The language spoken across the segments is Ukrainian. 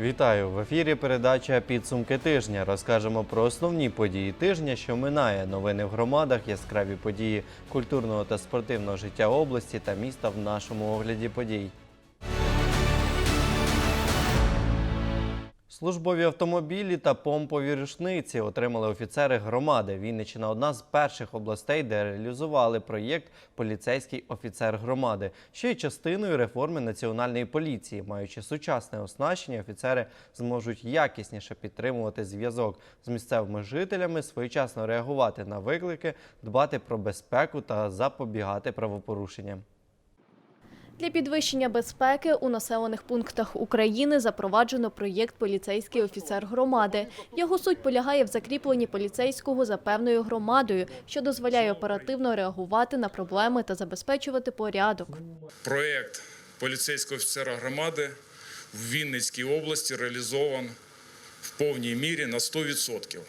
Вітаю в ефірі. Передача підсумки тижня. Розкажемо про основні події тижня, що минає. Новини в громадах, яскраві події культурного та спортивного життя області та міста в нашому огляді подій. Службові автомобілі та помпові рушниці отримали офіцери громади. Вінниччина одна з перших областей, де реалізували проєкт Поліцейський офіцер громади, що є частиною реформи національної поліції. Маючи сучасне оснащення, офіцери зможуть якісніше підтримувати зв'язок з місцевими жителями, своєчасно реагувати на виклики, дбати про безпеку та запобігати правопорушенням. Для підвищення безпеки у населених пунктах України запроваджено проєкт Поліцейський офіцер громади. Його суть полягає в закріпленні поліцейського за певною громадою, що дозволяє оперативно реагувати на проблеми та забезпечувати порядок. Проєкт поліцейського офіцера громади в Вінницькій області реалізован в повній мірі на 100%.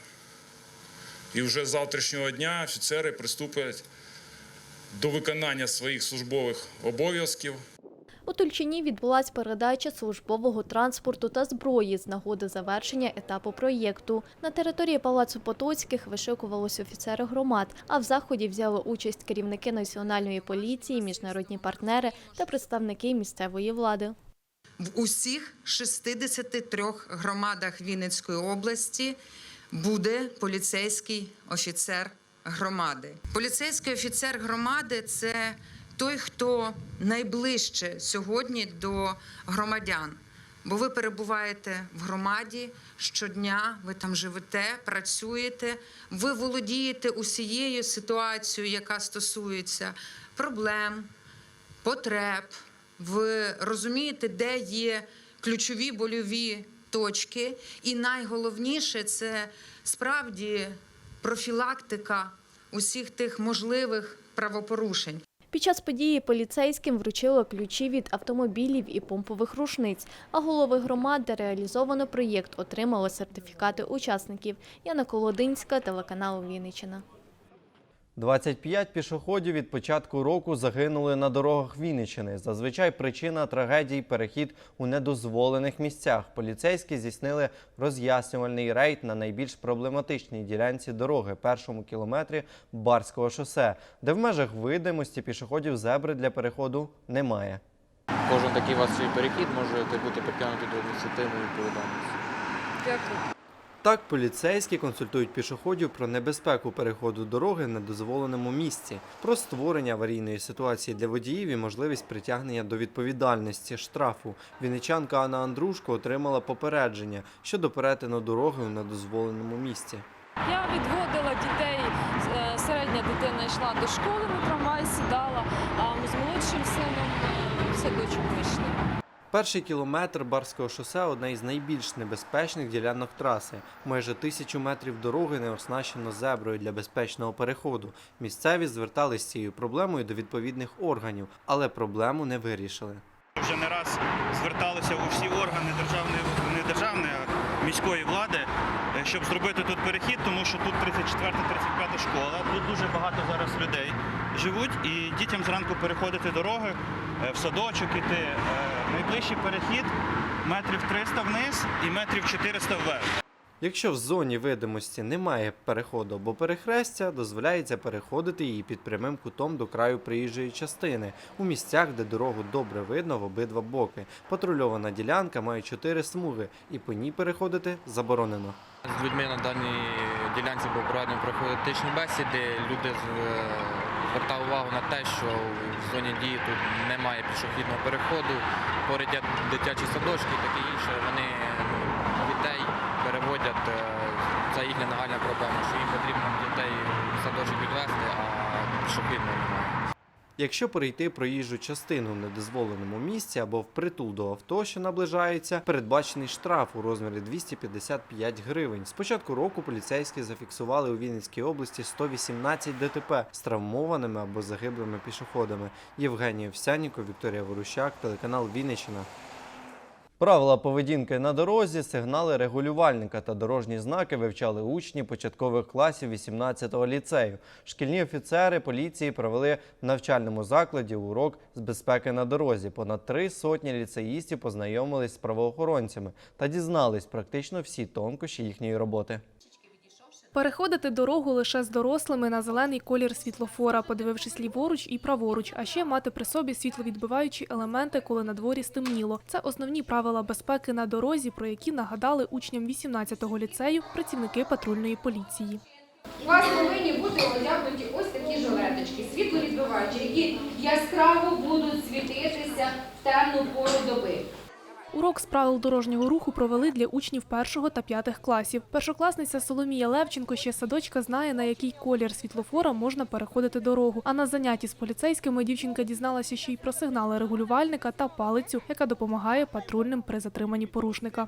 І вже з завтрашнього дня офіцери приступлять до виконання своїх службових обов'язків У Тульчині відбулась передача службового транспорту та зброї з нагоди завершення етапу проєкту. На території Палацу Потоцьких вишикувалися офіцери громад, а в заході взяли участь керівники національної поліції, міжнародні партнери та представники місцевої влади. В усіх 63 громадах Вінницької області буде поліцейський офіцер громади. Поліцейський офіцер громади це той, хто найближче сьогодні до громадян. Бо ви перебуваєте в громаді щодня, ви там живете, працюєте, ви володієте усією ситуацією, яка стосується проблем, потреб. Ви розумієте, де є ключові больові точки, і найголовніше це справді профілактика усіх тих можливих правопорушень. Під час події поліцейським вручили ключі від автомобілів і помпових рушниць, а голови громад, де реалізовано проєкт, отримали сертифікати учасників. Яна Колодинська, телеканал Вінниччина. 25 пішоходів від початку року загинули на дорогах Вінниччини. Зазвичай причина трагедій – перехід у недозволених місцях. Поліцейські здійснили роз'яснювальний рейд на найбільш проблематичній ділянці дороги – першому кілометрі Барського шосе, де в межах видимості пішоходів зебри для переходу немає. Кожен такий у вас свій перехід може бути притягнутий до адміністративної відповідальності. Так, поліцейські консультують пішоходів про небезпеку переходу дороги на дозволеному місці, про створення аварійної ситуації для водіїв і можливість притягнення до відповідальності штрафу. Вінничанка Анна Андрушко отримала попередження щодо перетину дороги у недозволеному місці. Я відводила дітей, е, середня дитина йшла до школи, на трамвай сідала, а з молодшим сином е, в садочок вийшли. Перший кілометр Барського шосе одна із найбільш небезпечних ділянок траси. Майже тисячу метрів дороги не оснащено зеброю для безпечного переходу. Місцеві звертались з цією проблемою до відповідних органів, але проблему не вирішили. Вже не раз зверталися у всі органи державної не державної, а міської влади, щоб зробити тут перехід, тому що тут 34-35 школа. Тут дуже багато зараз людей живуть, і дітям зранку переходити дороги е, в садочок іти. Е, Найближчий перехід метрів 300 вниз і метрів 400 вверх. Якщо в зоні видимості немає переходу або перехрестя, дозволяється переходити її під прямим кутом до краю проїжджої частини у місцях, де дорогу добре видно в обидва боки. Патрульована ділянка має чотири смуги, і по ній переходити заборонено. З людьми на даній ділянці був проведено профілактичні бесіди. Люди звертали увагу на те, що в зоні дії тут немає пішохідного переходу, поряд дитячі садочки і таке інше. Вони дітей переводять. е, Це їхня нагальна проблема, що їм потрібно дітей в садочок відвести, а пішохідного немає. Якщо перейти проїжджу частину в недозволеному місці або впритул до авто, що наближається, передбачений штраф у розмірі 255 гривень. З початку року поліцейські зафіксували у Вінницькій області 118 ДТП з травмованими або загиблими пішоходами. Євгенія Овсянніко, Вікторія Ворущак, телеканал Вінниччина. Правила поведінки на дорозі, сигнали регулювальника та дорожні знаки вивчали учні початкових класів 18-го ліцею. Шкільні офіцери поліції провели в навчальному закладі урок з безпеки на дорозі. Понад три сотні ліцеїстів познайомились з правоохоронцями та дізнались практично всі тонкощі їхньої роботи. Переходити дорогу лише з дорослими на зелений колір світлофора, подивившись ліворуч і праворуч, а ще мати при собі світловідбиваючі елементи, коли на дворі стемніло. Це основні правила безпеки на дорозі, про які нагадали учням 18-го ліцею працівники патрульної поліції. У вас повинні бути одягнуті ось такі жилеточки, світловідбиваючі, які яскраво будуть світитися в темну пору доби. Урок з правил дорожнього руху провели для учнів першого та п'ятих класів. Першокласниця Соломія Левченко ще садочка знає, на який колір світлофора можна переходити дорогу. А на занятті з поліцейськими дівчинка дізналася ще й про сигнали регулювальника та палицю, яка допомагає патрульним при затриманні порушника.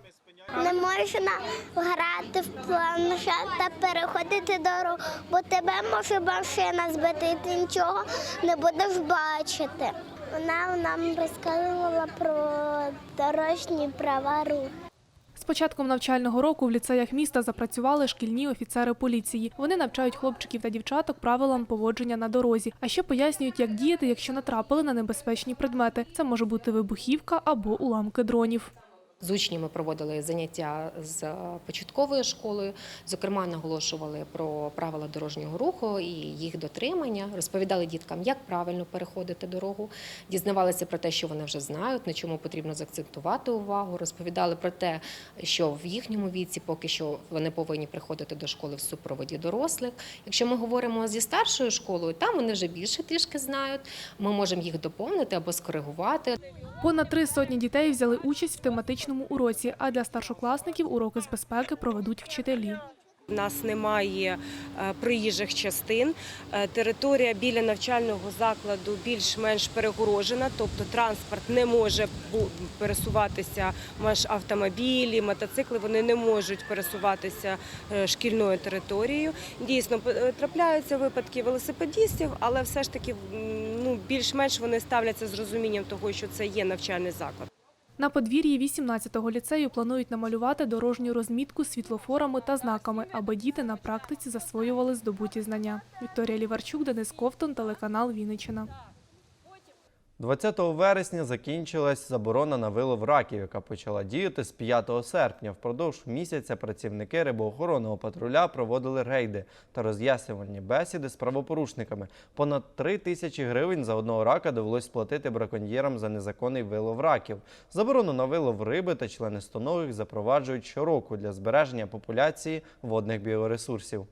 Не можна грати в планшет та переходити дорогу, бо тебе може машина збити, і ти нічого не будеш бачити. Вона нам розказувала про дорожні права руху. З початком навчального року в ліцеях міста запрацювали шкільні офіцери поліції. Вони навчають хлопчиків та дівчаток правилам поводження на дорозі, а ще пояснюють, як діяти, якщо натрапили на небезпечні предмети. Це може бути вибухівка або уламки дронів. З учнями проводили заняття з е, початковою школою. Зокрема, наголошували про правила дорожнього руху і їх дотримання, розповідали діткам, як правильно переходити дорогу, дізнавалися про те, що вони вже знають, на чому потрібно заакцентувати увагу. Розповідали про те, що в їхньому віці поки що вони повинні приходити до школи в супроводі дорослих. Якщо ми говоримо зі старшою школою, там вони вже більше трішки знають. Ми можемо їх доповнити або скоригувати. Понад три сотні дітей взяли участь в тематичному уроці, а для старшокласників уроки з безпеки проведуть вчителі. У нас немає е, проїжджих частин. Е, Територія біля навчального закладу більш-менш перегорожена, тобто транспорт не може пересуватися, маш автомобілі, мотоцикли, вони не можуть пересуватися е, шкільною територією. Дійсно, трапляються випадки велосипедістів, але все ж таки ну, більш-менш вони ставляться з розумінням того, що це є навчальний заклад. На подвір'ї 18-го ліцею планують намалювати дорожню розмітку світлофорами та знаками, аби діти на практиці засвоювали здобуті знання. Вікторія Ліварчук, Денис Ковтон, телеканал Вінниччина. 20 вересня закінчилась заборона на вилов раків, яка почала діяти з 5 серпня. Впродовж місяця працівники рибоохоронного патруля проводили рейди та роз'яснювальні бесіди з правопорушниками. Понад 3 тисячі гривень за одного рака довелось сплатити браконьєрам за незаконний вилов раків. Заборону на вилов риби та членистоногих запроваджують щороку для збереження популяції водних біоресурсів.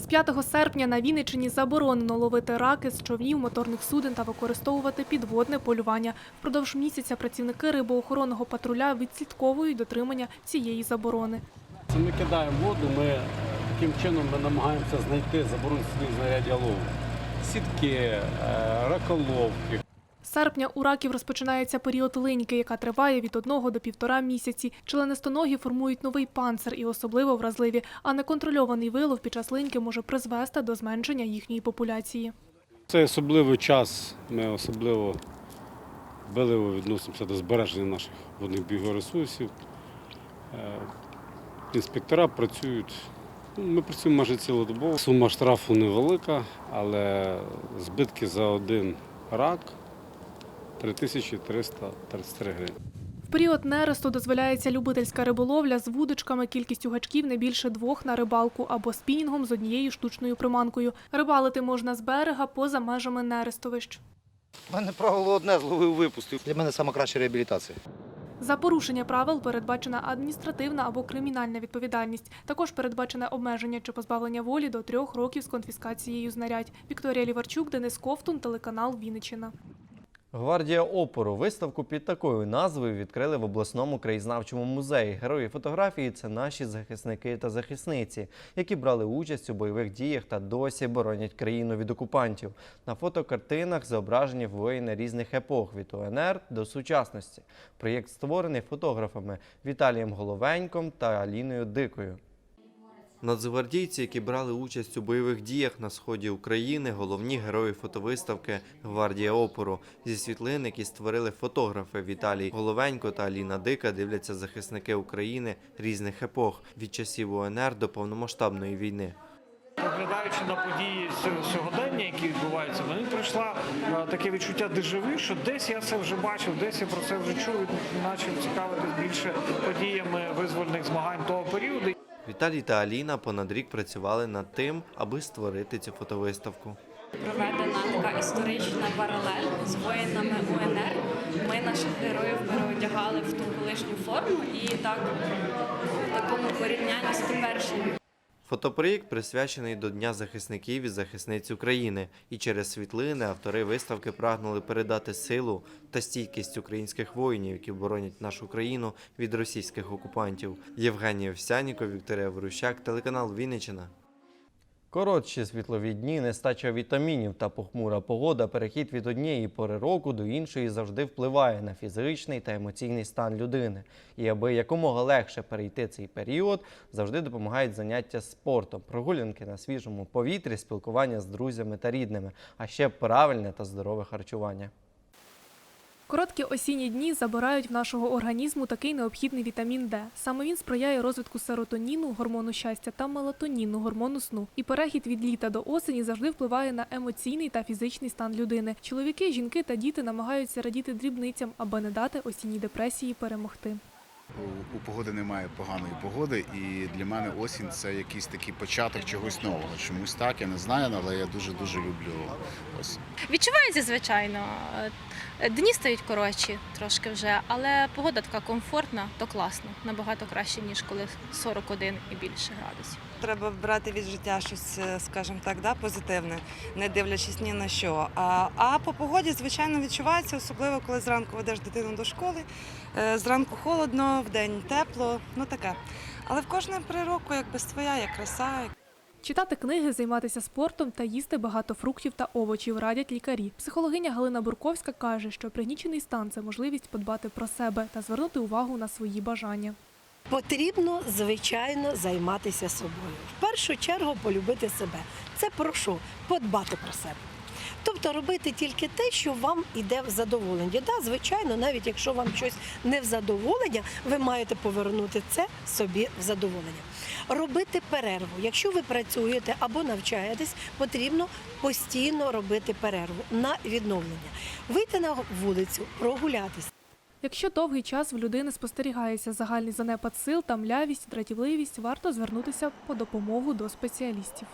З 5 серпня на Вінниччині заборонено ловити раки з човнів, моторних суден та використовувати підводне полювання. Впродовж місяця працівники рибоохоронного патруля відслідковують дотримання цієї заборони. Це ми кидаємо воду, ми е, таким чином ми намагаємося знайти заборонені знаряддя лову. Сітки, е, раколовки, серпня у раків розпочинається період линьки, яка триває від одного до півтора місяці. Членистоногі формують новий панцир і особливо вразливі, а неконтрольований вилов під час линьки може призвести до зменшення їхньої популяції. Це особливий час. Ми особливо дбаливо відносимося до збереження наших водних біоресурсів. Е, Інспектора працюють. ну, Ми працюємо майже цілодобово. Сума штрафу невелика, але збитки за один рак 3333 гривні. В період нересту дозволяється любительська риболовля з вудочками кількістю гачків не більше двох на рибалку або спінінгом з однією штучною приманкою. Рибалити можна з берега поза межами нерестовищ. У мене правило одне зловив випустив. Для мене найкраща реабілітація. За порушення правил передбачена адміністративна або кримінальна відповідальність. Також передбачене обмеження чи позбавлення волі до трьох років з конфіскацією знарядь. Вікторія Ліварчук, Денис Ковтун, телеканал Вінниччина. Гвардія опору виставку під такою назвою відкрили в обласному краєзнавчому музеї. Герої фотографії це наші захисники та захисниці, які брали участь у бойових діях та досі боронять країну від окупантів. На фотокартинах зображені воїни різних епох від УНР до сучасності. Проєкт створений фотографами Віталієм Головеньком та Аліною Дикою. Нацгвардійці, які брали участь у бойових діях на сході України, головні герої фотовиставки Гвардія опору. Зі світлин, які створили фотографи Віталій Головенько та Аліна Дика, дивляться захисники України різних епох від часів УНР до повномасштабної війни. Поглядаючи на події сьогодення, які відбуваються, мені прийшла е, таке відчуття дежавю, що десь я це вже бачив, десь я про це вже чув, і почав цікавитись більше подіями визвольних змагань того періоду. Віталій та Аліна понад рік працювали над тим, аби створити цю фотовиставку. Проведена така історична паралель з воїнами УНР. Ми наших героїв переодягали в ту колишню форму і так в такому порівнянні з теперішнім. Фотопроєкт присвячений до Дня захисників і захисниць України, і через світлини автори виставки прагнули передати силу та стійкість українських воїнів, які боронять нашу країну від російських окупантів. Євгеній Овсяніков, Вікторія Ворущак, телеканал Вінниччина. Коротші світлові дні, нестача вітамінів та похмура погода, перехід від однієї пори року до іншої завжди впливає на фізичний та емоційний стан людини. І аби якомога легше перейти цей період, завжди допомагають заняття спортом, прогулянки на свіжому повітрі, спілкування з друзями та рідними, а ще правильне та здорове харчування. Короткі осінні дні забирають в нашого організму такий необхідний вітамін Д. Саме він сприяє розвитку серотоніну, гормону щастя та мелатоніну, гормону сну. І перехід від літа до осені завжди впливає на емоційний та фізичний стан людини. Чоловіки, жінки та діти намагаються радіти дрібницям, аби не дати осінній депресії перемогти. У, погоди немає поганої погоди, і для мене осінь це якийсь такий початок чогось нового. Чомусь так, я не знаю, але я дуже дуже люблю осінь. Відчувається, звичайно. Е, Дні стають коротші трошки вже, але погода така комфортна, то класно. Набагато краще, ніж коли 41 і більше градусів. Треба брати від життя щось, е, скажімо так, да, позитивне, не дивлячись ні на що. А, а по погоді, звичайно, відчувається, особливо коли зранку ведеш дитину до школи. Е, Зранку холодно, вдень тепло, ну таке. Але в кожного при року якби своя є краса, Читати книги, займатися спортом та їсти багато фруктів та овочів радять лікарі. Психологиня Галина Бурковська каже, що пригнічений стан це можливість подбати про себе та звернути увагу на свої бажання. Потрібно, звичайно, займатися собою. В першу чергу полюбити себе. Це про що? Подбати про себе. Тобто робити тільки те, що вам іде в задоволення. Да, звичайно, навіть якщо вам щось не в задоволення, ви маєте повернути це собі в задоволення. Робити перерву. Якщо ви працюєте або навчаєтесь, потрібно постійно робити перерву на відновлення. Вийти на вулицю, прогулятися. Якщо довгий час в людини спостерігається загальний занепад сил та млявість, дратівливість, варто звернутися по допомогу до спеціалістів.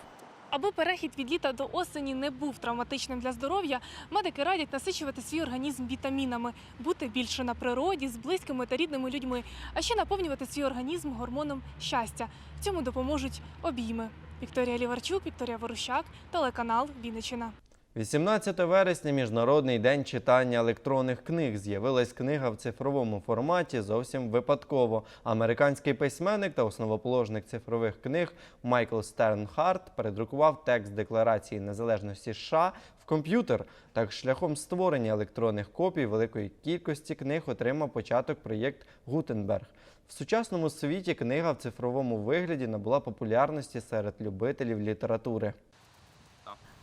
Аби перехід від літа до осені не був травматичним для здоров'я, медики радять насичувати свій організм вітамінами, бути більше на природі з близькими та рідними людьми, а ще наповнювати свій організм гормоном щастя. В цьому допоможуть обійми. Вікторія Ліварчук, Вікторія Ворущак, телеканал Вінниччина. 18 вересня Міжнародний день читання електронних книг. З'явилась книга в цифровому форматі зовсім випадково. Американський письменник та основоположник цифрових книг Майкл Стернхарт передрукував текст Декларації незалежності США в комп'ютер. Так, шляхом створення електронних копій великої кількості книг отримав початок проєкт Гутенберг. В сучасному світі книга в цифровому вигляді набула популярності серед любителів літератури.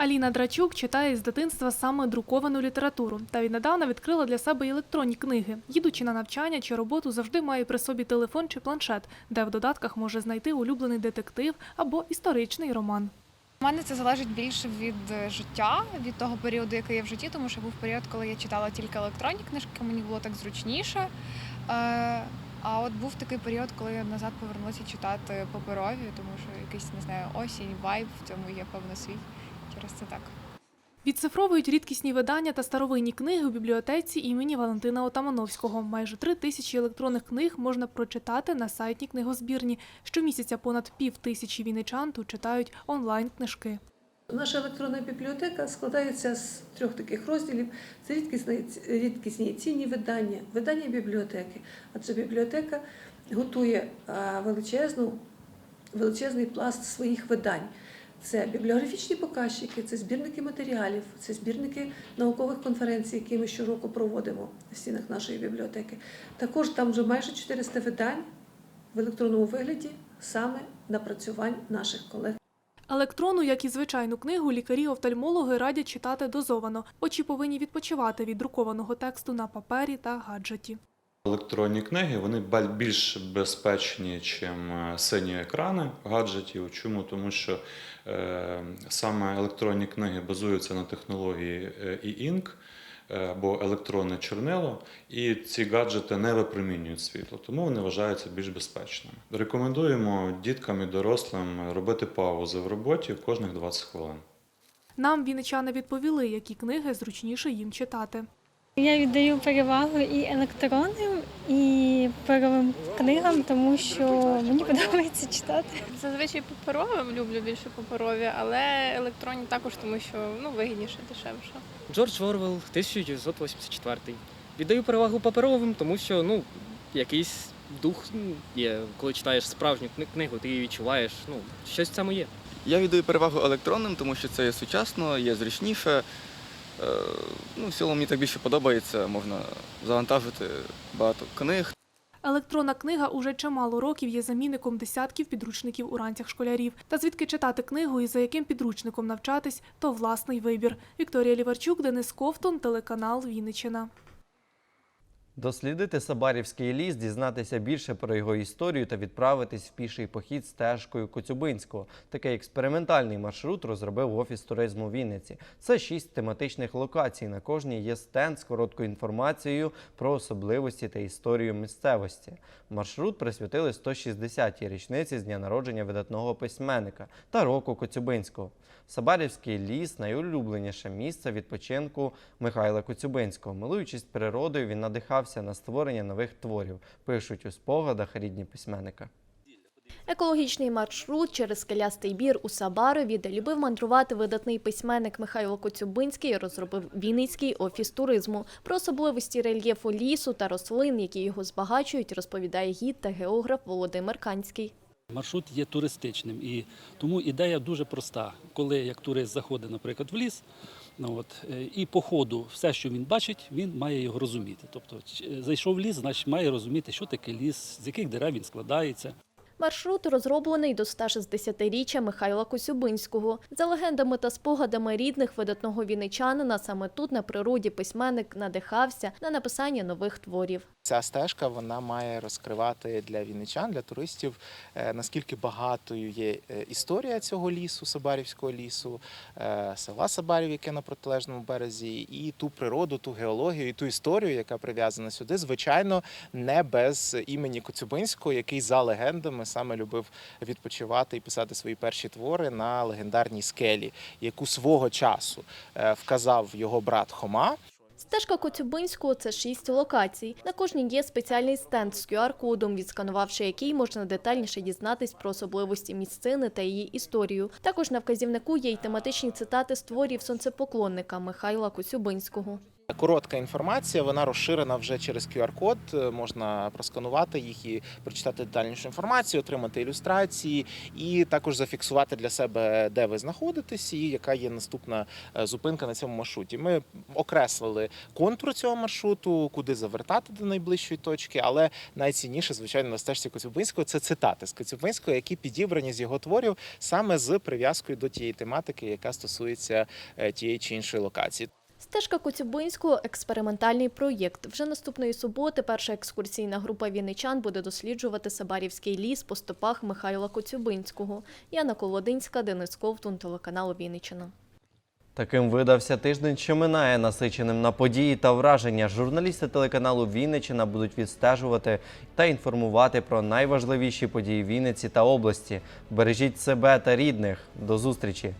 Аліна Драчук читає з дитинства саме друковану літературу та віднедавна відкрила для себе електронні книги. Їдучи на навчання чи роботу, завжди має при собі телефон чи планшет, де в додатках може знайти улюблений детектив або історичний роман. У мене це залежить більше від е, життя, від того періоду, який я в житті, тому що був період, коли я читала тільки електронні книжки, мені було так зручніше. Е, А от був такий період, коли я назад повернулася читати паперові, тому що якийсь не знаю осінь, вайб в цьому є певно свій. Через це так. Відцифровують рідкісні видання та старовинні книги у бібліотеці імені Валентина Отамановського. Майже три тисячі електронних книг можна прочитати на сайті книгозбірні. Щомісяця понад пів тисячі вінничан тут читають онлайн книжки. Наша електронна бібліотека складається з трьох таких розділів: це рідкісні, рідкісні цінні видання, видання бібліотеки. Адже бібліотека готує величезну, величезний пласт своїх видань. Це бібліографічні показчики, це збірники матеріалів, це збірники наукових конференцій, які ми щороку проводимо в стінах нашої бібліотеки. Також там вже майже 400 видань в електронному вигляді саме напрацювань наших колег. Електронну, як і звичайну книгу, лікарі-офтальмологи радять читати дозовано. Очі повинні відпочивати від друкованого тексту на папері та гаджеті. Електронні книги вони більш безпечні, ніж сині екрани гаджетів. Чому? Тому що е, саме електронні книги базуються на технології е, e-ink е, або електронне чорнило, і ці гаджети не випромінюють світло, тому вони вважаються більш безпечними. Рекомендуємо діткам і дорослим робити паузи в роботі кожних 20 хвилин. Нам вінничани відповіли, які книги зручніше їм читати. Я віддаю перевагу і електронним, і паперовим книгам, тому що мені подобається читати. Зазвичай паперовим люблю більше паперові, але електронні також, тому що ну вигідніше, дешевше. Джордж Орвел, 1984. Віддаю перевагу паперовим, тому що ну, якийсь дух є. Коли читаєш справжню книгу, ти її відчуваєш, ну, щось цьому є. Я віддаю перевагу електронним, тому що це є сучасно, є зручніше. Е, Ну, в цілому мені так більше подобається, можна завантажити багато книг. Електронна книга уже чимало років є замінником десятків підручників у ранцях школярів. Та звідки читати книгу і за яким підручником навчатись, то власний вибір. Вікторія Ліварчук, Денис Ковтун, телеканал Вінниччина. Дослідити Сабарівський ліс, дізнатися більше про його історію та відправитись в піший похід стежкою Коцюбинського. Такий експериментальний маршрут розробив офіс туризму Вінниці. Це шість тематичних локацій. На кожній є стенд з короткою інформацією про особливості та історію місцевості. Маршрут присвятили 160-й річниці з дня народження видатного письменника та року Коцюбинського. Сабарівський ліс найулюбленіше місце відпочинку Михайла Коцюбинського. Милуючись природою, він надихався на створення нових творів, пишуть у спогадах рідні письменника. Екологічний маршрут через скелястий бір у Сабарові, де любив мандрувати видатний письменник Михайло Коцюбинський, розробив Вінницький офіс туризму. Про особливості рельєфу лісу та рослин, які його збагачують, розповідає гід та географ Володимир Канський. Маршрут є туристичним і тому ідея дуже проста. Коли як турист заходить, наприклад, в ліс, от е, і по ходу все, що він бачить, він має його розуміти. Тобто, е, зайшов в ліс, значить має розуміти, що таке ліс, з яких дерев він складається. Маршрут розроблений до 160-річчя Михайла Коцюбинського. За легендами та спогадами рідних видатного вінничанина, саме тут на природі письменник надихався на написання нових творів. Ця стежка вона має розкривати для вінничан, для туристів, е, наскільки багатою є е, історія цього лісу, Сабарівського лісу, е, села Сабарів, яке на протилежному березі, і ту природу, ту геологію, і ту історію, яка прив'язана сюди. Звичайно, не без імені Коцюбинського, який за легендами саме любив відпочивати і писати свої перші твори на легендарній скелі, яку свого часу е, вказав його брат Хома. Стежка Коцюбинського – це шість локацій. На кожній є спеціальний стенд з QR-кодом, відсканувавши який можна детальніше дізнатись про особливості місцини та її історію. Також на вказівнику є й тематичні цитати з творів сонцепоклонника Михайла Коцюбинського. Коротка інформація, вона розширена вже через QR-код. е, Можна просканувати їх і прочитати детальнішу інформацію, отримати ілюстрації і також зафіксувати для себе, де ви знаходитесь, і яка є наступна е, зупинка на цьому маршруті. Ми окреслили контур цього маршруту, куди завертати до найближчої точки, але найцінніше, звичайно, на стежці Коцюбинського це цитати з Коцюбинського, які підібрані з його творів саме з прив'язкою до тієї тематики, яка стосується е, тієї чи іншої локації. Стежка Коцюбинського – експериментальний проєкт. Вже наступної суботи перша екскурсійна група вінничан буде досліджувати Сабарівський ліс по стопах Михайла Коцюбинського. Яна Колодинська, Денис Ковтун, телеканал Вінниччина. Таким видався тиждень, що минає, насиченим на події та враження. Журналісти телеканалу Вінниччина будуть відстежувати та інформувати про найважливіші події Вінниці та області. Бережіть себе та рідних. До зустрічі!